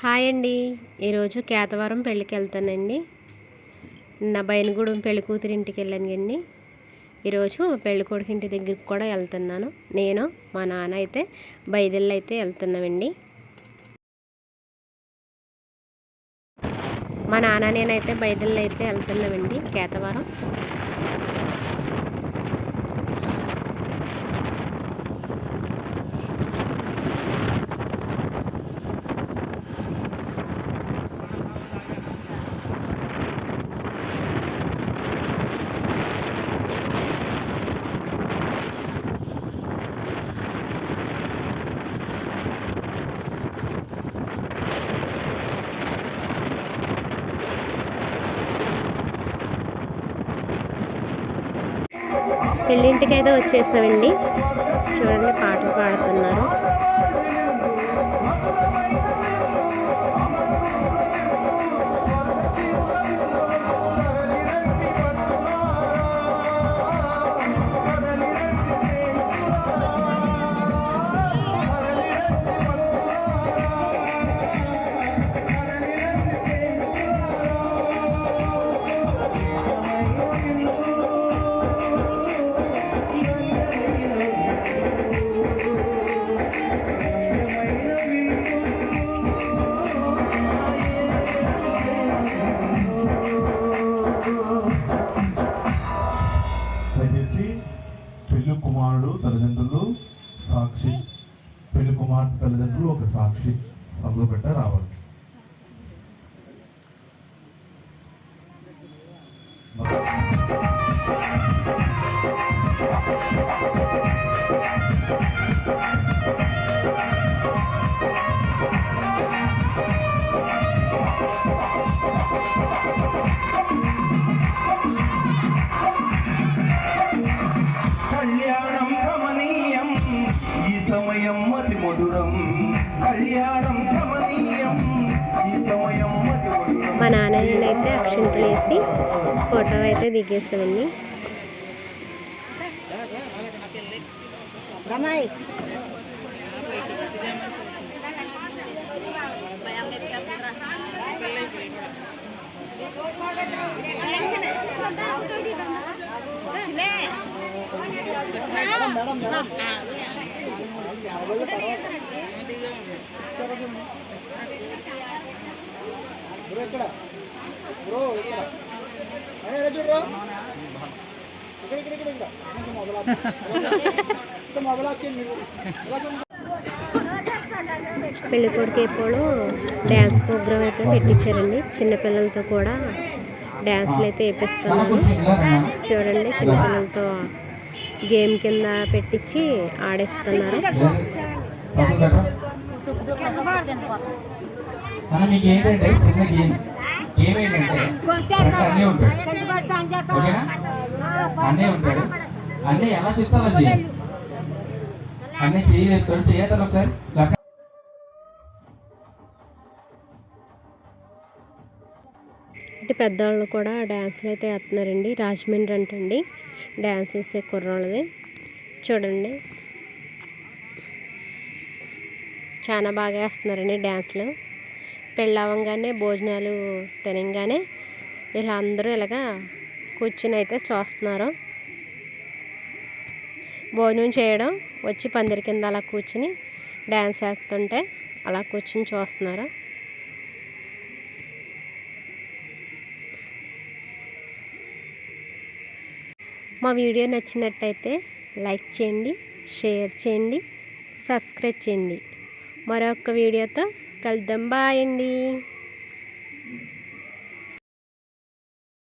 Hi అండి. ఈరోజు కేతవరం పెళ్ళికి వెళ్తానండి నా బయనగూడెం పెళ్ళి కూతురు ఇంటికి వెళ్ళాను కండి ఈరోజు పెళ్ళి కొడుకు ఇంటి దగ్గరికి కూడా వెళ్తున్నాను. నేను మా నాన్న అయితే బయదెల్లు అయితే వెళ్తున్నామండి. మా నాన్న నేనైతే బయదెల్లు అయితే వెళ్తున్నామండి కేతవరం. పెళ్ళింటికి అయితే వచ్చేస్తామండి. చూడండి పాటలు పాడు పెళ్ళి కుమారుడు తల్లిదండ్రులు సాక్షి పెళ్ళి కుమార్తె తల్లిదండ్రులు ఒక సాక్షి సభలో పెట్ట రావాలి Thank you. సమయం అతి మధురం కళ్యాణం గమనీయం ఈ సమయం అతి మధురం. మా నాన్న నేనైతే అక్షింతలు వేసి ఫోటో అయితే దిగేస్తామండి బ్రో ఇక్కడ బ్రో ఇక్కడ చూడరా ఇక్కడ ఇక్కడ ఇక్కడ ఇక్కడ మీరు పెళ్ళి కొడుకు ఎప్పుడు డ్యాన్స్ ప్రోగ్రామ్ అయితే పెట్టించారండి. చిన్నపిల్లలతో కూడా డ్యాన్స్లు అయితే వేపిస్తున్నాను. చూడండి చిన్నపిల్లలతో గేమ్ కింద పెట్టించి ఆడేస్తున్నారు. అన్నీ ఎలా అన్నీ ఒకసారి? పెద్దవాళ్ళు కూడా డ్యాన్స్లు అయితే వేస్తున్నారండి. రాజమండ్రి అంటండి. డ్యాన్స్ వేసే కుర్రోళ్ళది. చూడండి. చాలా బాగా వేస్తున్నారండి డ్యాన్స్లు పెళ్ళవగానే భోజనాలు తినగానే ఇలా అందరూ ఇలాగా కూర్చుని అయితే చూస్తున్నారు. భోజనం చేయడం వచ్చి పందిరి కింద అలా కూర్చుని డ్యాన్స్ వేస్తుంటే అలా కూర్చుని చూస్తున్నారు. మా వీడియో నచ్చినట్టయితే లైక్ చేయండి షేర్ చేయండి సబ్స్క్రైబ్ చేయండి. మరొక వీడియోతో కలుద్దాం. బాయ్ అండి.